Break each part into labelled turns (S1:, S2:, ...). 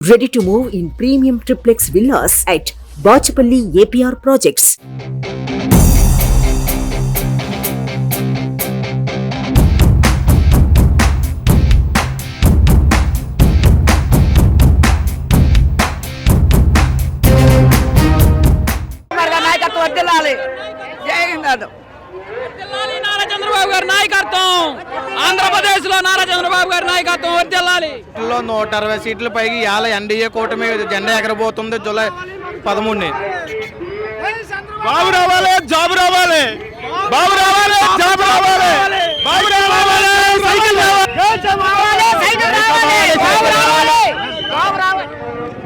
S1: Ready to move in premium triplex villas at Bachapalli APR Projects.
S2: మరి నాయకత్వం వర్దిల్లాలి జై హింద్ అను.
S3: వర్ధిల్లాలి నారా చంద్రబాబు గారి నాయకత్వం. ఆంధ్రప్రదేశ్లో నారా చంద్రబాబు గారి నాయకత్వం వర్దిల్లాలి
S4: లో నూట అరవై సీట్ల పైకి ఇవాళ ఎన్డీఏ కూటమి జెండా ఎగరబోతుంది జూలై పదమూడుని. బాబు రావాలి జాబు రావాలి. బాబు రావాలి జాబు రావాలి. బాబు రావాలి సైకిల్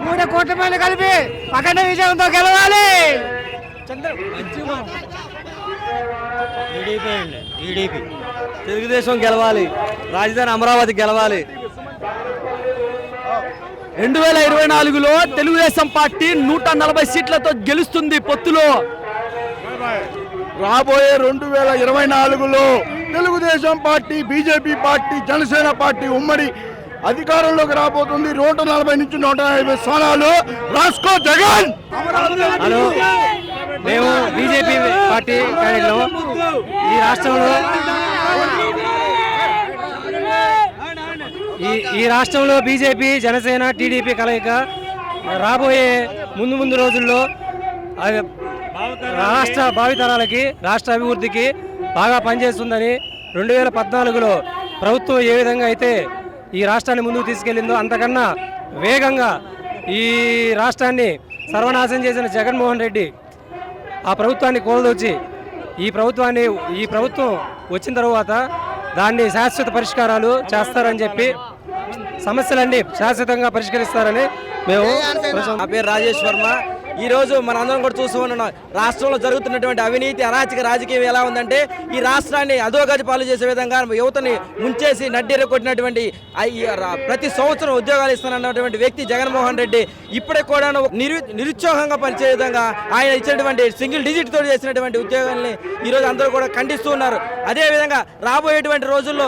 S2: మూడు కోట్ల మంది కలిపి పక్కన విజయంతో గెలవాలి.
S5: తెలుగుదేశం గెలవాలి రాజధాని అమరావతి గెలవాలి. రెండు వేల ఇరవై నాలుగులో తెలుగుదేశం పార్టీ నూట నలభై సీట్లతో గెలుస్తుంది పొత్తులో.
S4: రాబోయే రెండు వేల ఇరవై నాలుగులో Telugu Desam party BJP party Janasena party ఉమ్మడి అధికారంలోకి రాబోతుంది. నూట నలభై నుంచి నూట యాభై స్థానాలు. రాసుకో జగన్!
S5: హలో. బీజేపీ పార్టీ కార్యక్రమం ఈ రాష్ట్రంలో ఈ ఈ రాష్ట్రంలో బీజేపీ జనసేన టీడీపీ కలయిక రాబోయే ముందు ముందు రోజుల్లో రాష్ట్ర భావితరాలకి రాష్ట్ర అభివృద్ధికి బాగా పనిచేస్తుందని రెండు వేల పద్నాలుగులో ప్రభుత్వం ఏ విధంగా అయితే ఈ రాష్ట్రాన్ని ముందుకు తీసుకెళ్ళిందో అంతకన్నా వేగంగా ఈ రాష్ట్రాన్ని సర్వనాశనం చేసిన జగన్మోహన్ రెడ్డి ఆ ప్రభుత్వాన్ని కోల్దొచ్చి ఈ ప్రభుత్వాన్ని ఈ ప్రభుత్వం వచ్చిన తర్వాత దాన్ని శాశ్వత పరిష్కారాలు చేస్తారని చెప్పి సమస్యలన్నీ శాశ్వతంగా పరిష్కరిస్తారని మేము
S6: నా పేరు రాజేష్ వర్మ. ఈరోజు మన అందరం కూడా చూస్తూ రాష్ట్రంలో జరుగుతున్నటువంటి అవినీతి అరాచక రాజకీయం ఎలా ఉందంటే ఈ రాష్ట్రాన్ని అధోగతి పాలు చేసే విధంగా యువతని ముంచేసి నడ్డీర కొట్టినటువంటి రా- ప్రతి సంవత్సరం ఉద్యోగాలు ఇస్తానన్నటువంటి వ్యక్తి జగన్మోహన్ రెడ్డి ఇప్పటికి కూడా నిరు నిరుత్సాహంగా పనిచే విధంగా ఆయన ఇచ్చినటువంటి సింగిల్ డిజిట్ తోటి చేసినటువంటి ఉద్యోగాల్ని ఈ రోజు అందరూ కూడా ఖండిస్తూ ఉన్నారు. అదే విధంగా రాబోయేటువంటి రోజుల్లో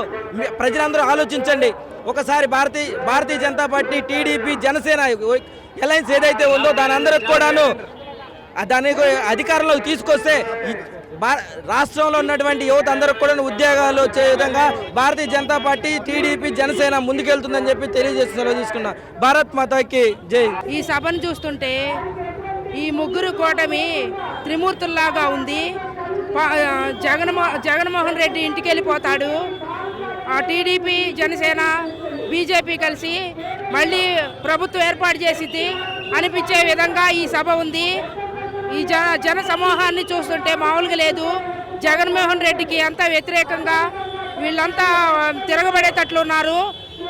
S6: ప్రజలందరూ ఆలోచించండి. ఒకసారి Bharatiya Bharatiya Janata party TDP Janasena alliance ఏదైతే ఉందో దాని అందరికి కూడాను దాని అధికారంలోకి తీసుకొస్తే రాష్ట్రంలో ఉన్నటువంటి యువత అందరికి కూడా ఉద్యోగాలు వచ్చే విధంగా భారతీయ జనతా పార్టీ టీడీపీ జనసేన ముందుకెళ్తుందని చెప్పి తెలియజేసి తీసుకున్నా. భారత్ మాతాకి జై.
S7: ఈ సభను చూస్తుంటే ఈ ముగ్గురు కూటమి త్రిమూర్తుల్లాగా ఉంది. జగన్మో జగన్మోహన్ రెడ్డి ఇంటికి వెళ్ళిపోతాడు ఆ టీడీపీ జనసేన బీజేపీ కలిసి మళ్ళీ ప్రభుత్వం ఏర్పాటు చేసింది. అనిపించే విధంగా ఈ సభ ఉంది. ఈ జన జన సమూహాన్ని చూస్తుంటే మామూలుగా లేదు. జగన్మోహన్ రెడ్డికి అంతా వ్యతిరేకంగా వీళ్ళంతా తిరగబడేటట్లు ఉన్నారు.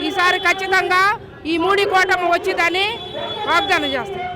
S7: ఈసారి ఖచ్చితంగా ఈ మూడి కూటమి వచ్చిందని వాగ్దానం చేస్తారు